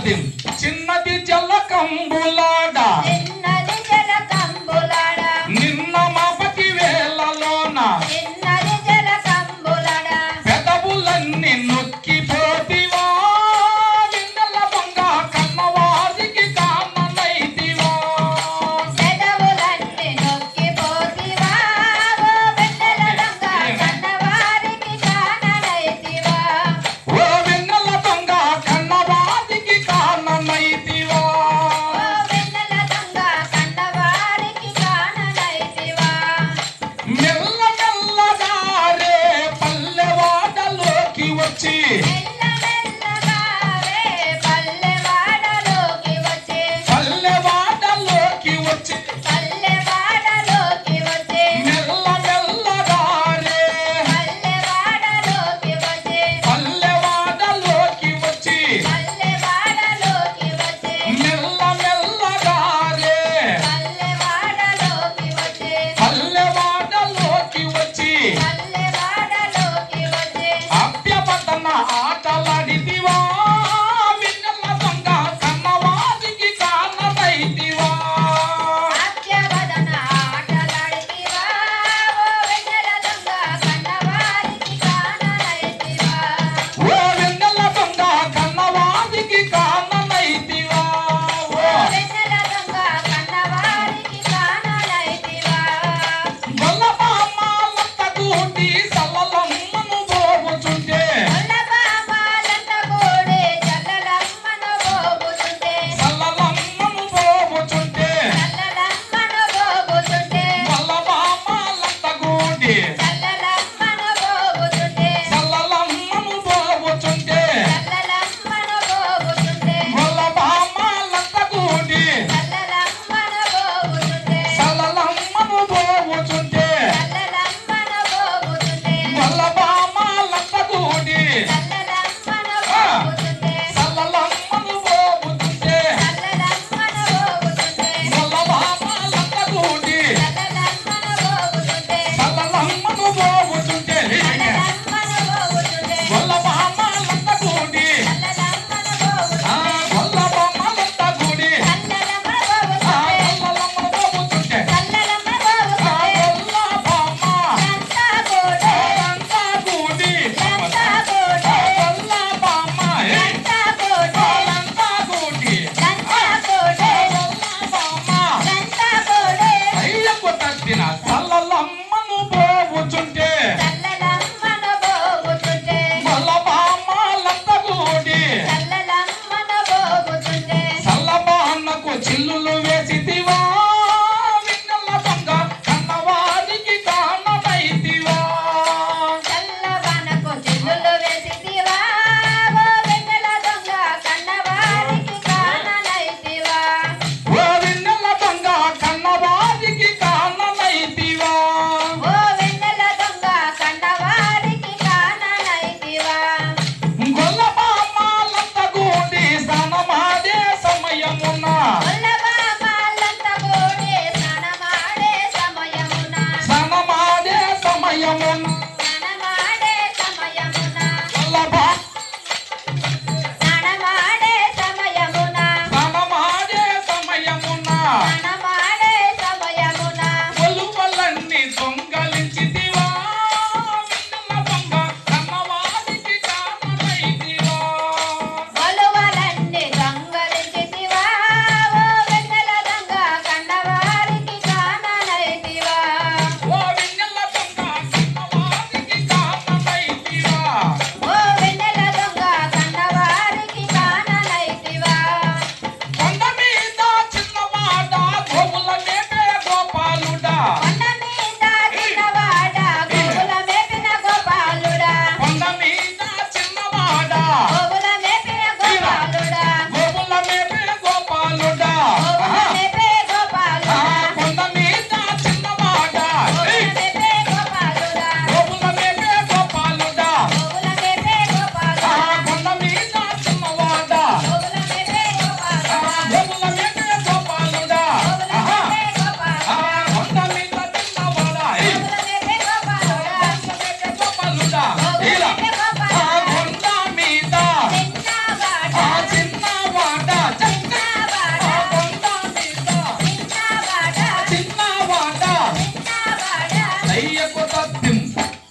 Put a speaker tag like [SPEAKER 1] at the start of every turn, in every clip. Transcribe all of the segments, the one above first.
[SPEAKER 1] Deus.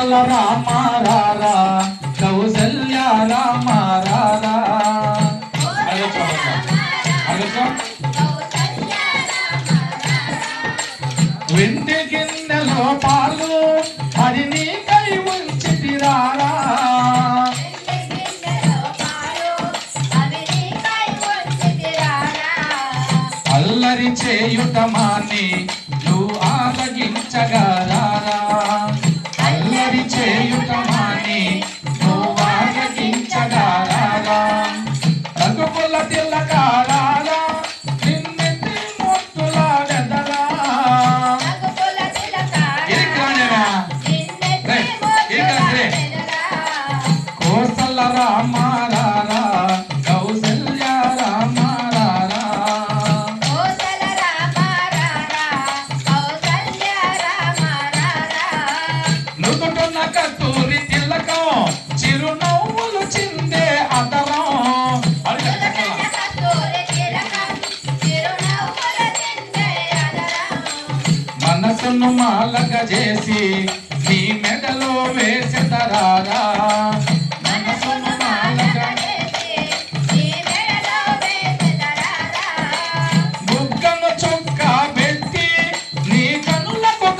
[SPEAKER 1] లోపల రామారా కౌసల్య
[SPEAKER 2] రామారా
[SPEAKER 1] వెంటి గిన్నెలో పాలు అది నీకై
[SPEAKER 2] ఉంచిటి రారా.
[SPEAKER 1] అల్లరి చేయుట మాన చేసి నీ మెడలో వేసెదరారా మనసును మాలక బుగ్గను చొక్క పెట్టి నీ కనులకు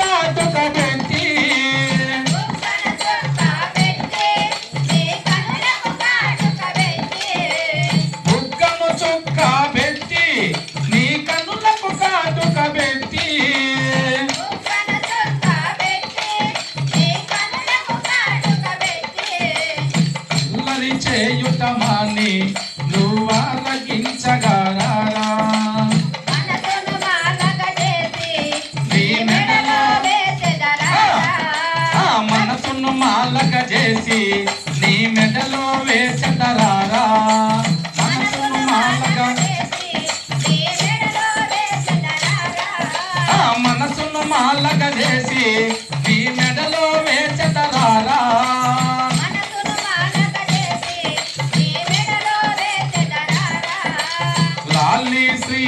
[SPEAKER 1] ಶ್ರೀ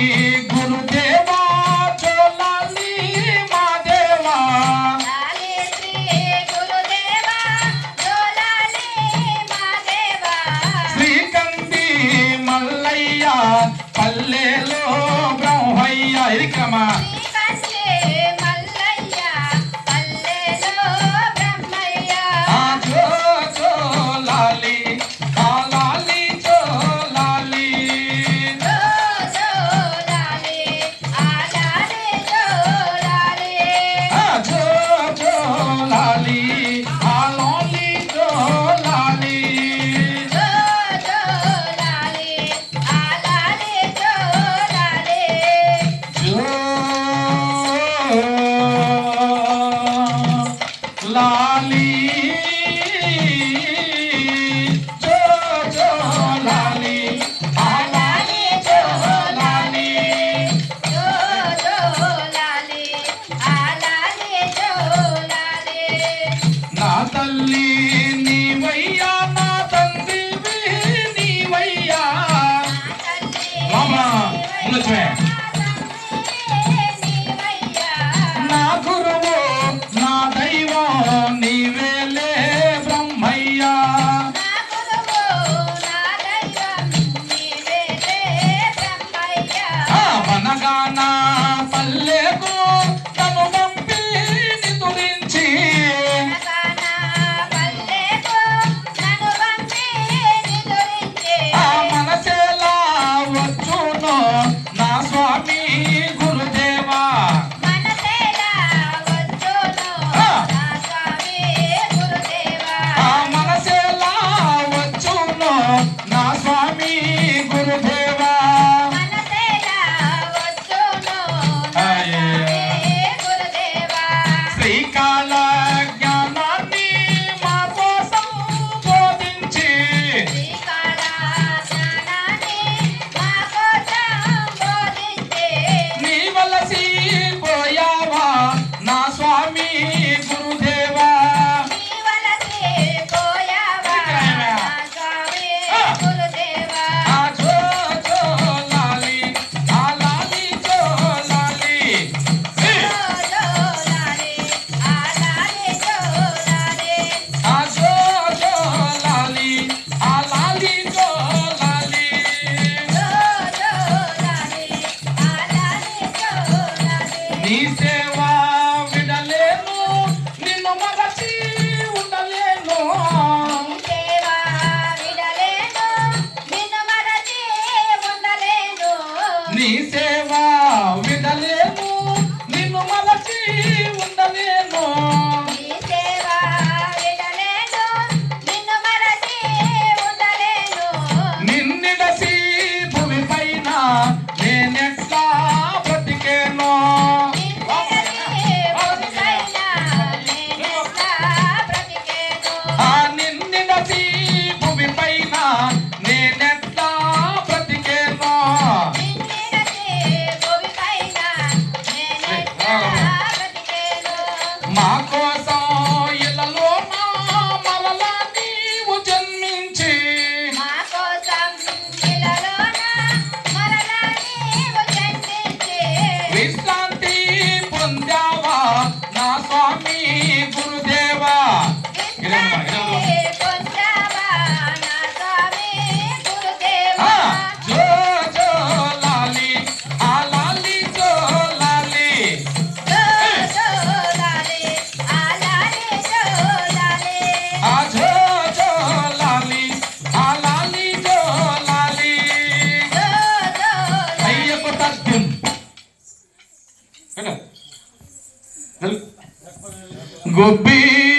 [SPEAKER 1] Gopi.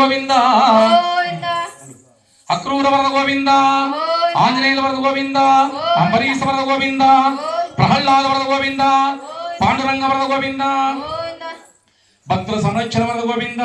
[SPEAKER 1] గోవింద. అక్రూర వరద గోవింద. ఆంజనేయుల వరద గోవింద. అంబరీష వరద గోవింద. ప్రహ్లాద వరద గోవింద. పాండురంగ వరద
[SPEAKER 2] గోవింద.
[SPEAKER 1] భక్తుల సంరక్షణ వరద గోవింద.